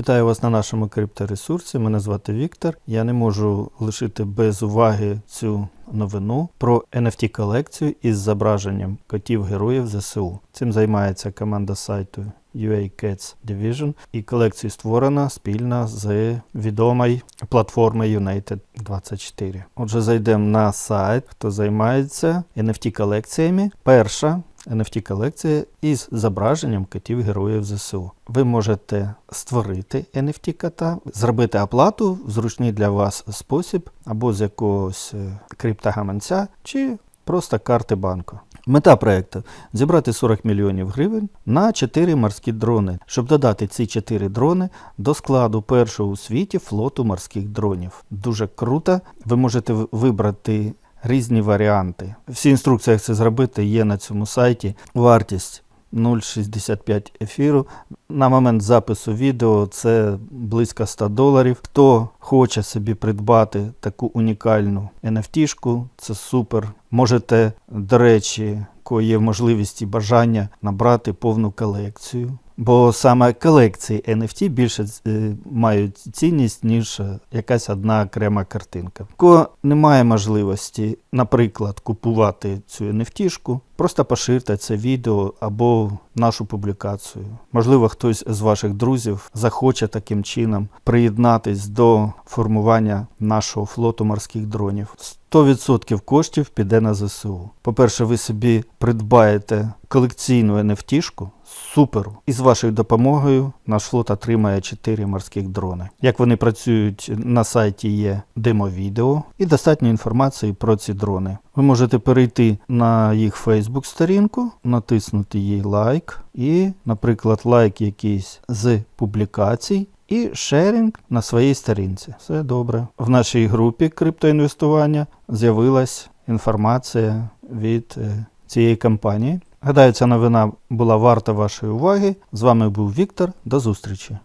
Вітаю вас на нашому крипторесурсі. Мене звати Віктор. Я не можу лишити без уваги цю новину про NFT колекцію із зображенням котів-героїв ЗСУ. Цим займається команда сайту UA Cats Division, і колекція створена спільно з відомою платформою United 24. Отже, зайдемо на сайт, хто займається NFT колекціями. Перша NFT колекція із зображенням котів-героїв ЗСУ. Ви можете створити NFT кота, зробити оплату в зручний для вас спосіб, або з якогось е, криптогаманця, чи просто карти банку. Мета проекту зібрати 40 мільйонів гривень на 4 морські дрони, щоб додати ці 4 дрони до складу першого у світі флоту морських дронів. Дуже круто. Ви можете вибрати різні варіанти. Всі інструкції, як це зробити, є на цьому сайті. Вартість 0,65 ефіру. На момент запису відео це близько 100 доларів. Хто хоче собі придбати таку унікальну NFT-шку, це супер. Можете, до речі, кого є можливість і бажання набрати повну колекцію. Бо саме колекції NFT більше е, мають цінність, ніж якась одна окрема картинка. Кого немає можливості, наприклад, купувати цю NFT-шку, просто поширте це відео або нашу публікацію. Можливо, хтось з ваших друзів захоче таким чином приєднатись до формування нашого флоту морських дронів. 100% коштів піде на ЗСУ. По-перше, ви собі придбаєте колекційну NFT-шку, суперу. І з вашою допомогою наш флот отримає 4 морських дрони. Як вони працюють на сайті є демо-відео і достатньо інформації про ці дрони. Ви можете перейти на їх Facebook сторінку, натиснути їй лайк і, наприклад, лайк якийсь з публікацій. І шерінг на своїй сторінці. Все добре. В нашій групі криптоінвестування з'явилась інформація від е, цієї компанії. Гадаю, ця новина була варта вашої уваги. З вами був Віктор. До зустрічі.